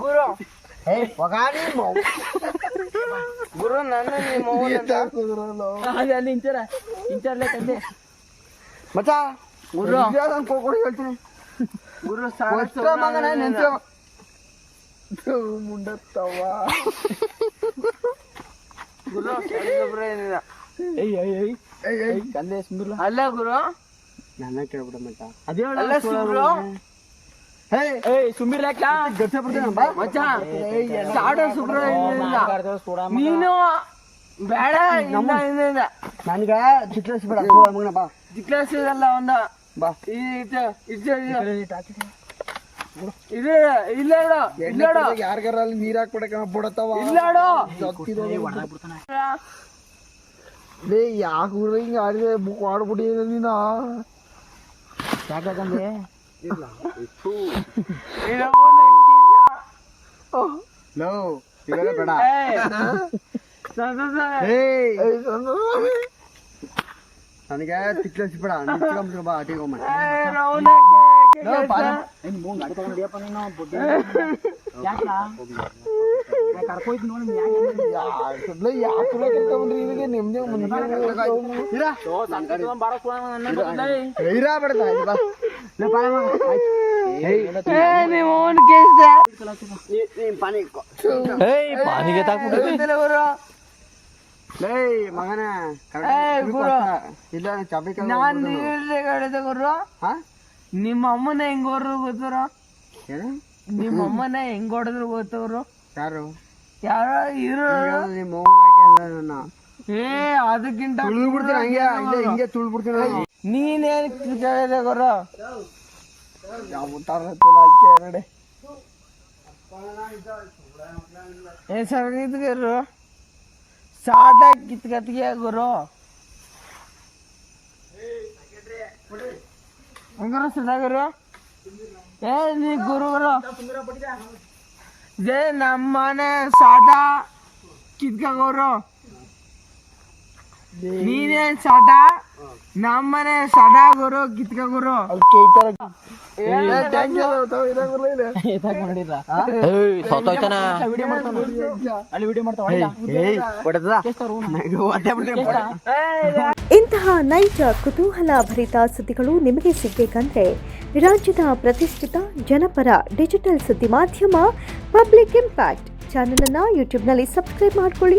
ಗುರು. ಗುರು ಅಂತ. ಅಲ್ಲಿ ಇಂಚರ ಇಂಚರ್ಲೆ ತಂದೆ. ಮಚ್ಚ ಗುರು. ಗುರು ಕೊಡ್ಕೊಡಿ ಹೇಳ್ತೀನಿ. ಗುರು ಮಗನ ನೆನ್ಸು ಮುಂಡತ್ತವ ಗುರು ಏನಿಲ್ಲ. ಅಲ್ಲ ಗುರು. ನನ್ನ ಕೇಳ್ಬಿಡ ಮಚ್ಚ. ಅದೇ ಅಲ್ಲ ಸುಬ್ರು ನೀನು ಬೇಡ ನನ್ಗ ಇಲ್ಲ ಬೇಡ ಬಾ ಇದಲ್ಲ ಒಂದು. ಬಾ. ಇದು ಇದು ಇದು. ಇದು ಇಲ್ಲ ಇಡು ಇಲ್ಲ ಇಡು ಯಾರಿಗಾರ ಅಲ್ಲಿ ನೀರ್ ಹಾಕ್ಬಿಡಕ ಬಿಡತ್ತವ? ಲೇ ಯಾಕೆ ಹಿಂಗ ಆಡಿದೆ? ಬುಕ್ ಆಡ್ಬಿಡಿ ನೀನು. ಯಾಕಂದ್ರೆ ಅವ್ನ ಕಿಚ್ಚ. ಲೋ ಇವೆಲ್ಲ ಬೇಡ ನನಗೆ ಚಿತ್ರಿಸ್ಬೇಡ ನಿಂತ್ಕೊಂಡ್ಬಿಡು ಬಾ ಆಟಿಗೆ ಹೋಗ್ಮ ಏಯ್, ರೌನಕ್ಕೆ ಕಿಚ್ಚ. ನಿನ್ ಮೂಗ್ ಗಾಡಿ ತಗೊಂಡಿಯಪ್ಪ ನೀನು ಬುದ್ಧಿ ಯಾಕ ಕರ್ಕೋಯ್ತು ನೋಡಿ ಯಾಕೆ ನಿಮ್ದೆ ಬಾರ ಇರಾ ಬಿಡದ ಪಾನಿಗೆ ಮಗನ. ಇಲ್ಲ ನಾನ್ ಗುರು ನಿಮ್ಮ ಅಮ್ಮನ ಹೆಂಗ್ ಹೊಡ್ರು ಗೊತ್ತವ್ರು ನಿಮ್ಮ ಅಮ್ಮನ ಹೆಂಗ್ ಹೊಡೆದ್ರು ಗೊತ್ತವ್ರು ಯಾರು ಯಾರೋ ಇರು ನಿಮ್ಮ ನನ್ನ ಏ ಅದಕ್ಕಿಂತ ತುಳಿದು ಬಿಡ್ತೀನಿ ಹಂಗೆ ಹಂಗೆ ಹಿಂಗೆ ತುಳು ಬಿಡ್ತೀನಿ ನೀನೇನ್ ಕೇಳಿದೆ ಗುರು? ಯಾವ ನಡೆ ಏ ಸರ್ಗಿದ್ಗರು ಸಾಟ ಕಿತ್ಕತ್ಗೆ ಗುರು. ಹಂಗಾರ ಸದಾಗರು ಏ ನೀ ಗುರು ಗುರು. ಜೇ ನಮ್ಮನೆ ಸಾಟ ಕಿತ್ಕೋರು ನೀನೇನ್ ಸಾಟ ನಮ್ಮನೆ ಸಾಟ ಗುರು ಕಿತ್ಕೋರು ಅಲ್ಲಿ ಕೇಳ್ತಾರ ವಿಡಿಯೋ ಮಾಡ್ತಾನ ಅಲ್ಲಿ ವಿಡಿಯೋ ಮಾಡ್ತಾವ. ಗುರು ಹೊಡೆದ ಗುರು ಇಂತಹ ನೈಜ ಕುತೂಹಲ ಭರಿತ ಸುದ್ದಿಗಳು ನಿಮಗೆ ಸಿಗ್ಬೇಕಂದ್ರೆ ರಾಜ್ಯದ ಪ್ರತಿಷ್ಠಿತ ಜನಪರ ಡಿಜಿಟಲ್ ಸುದ್ದಿ ಮಾಧ್ಯಮ ಪಬ್ಲಿಕ್ ಇಂಪ್ಯಾಕ್ಟ್ ಯೂಟ್ಯೂಬ್ ಯೂಟ್ಯೂಬ್ನಲ್ಲಿ ಸಬ್ಸ್ಕ್ರೈಬ್ ಮಾಡ್ಕೊಳ್ಳಿ.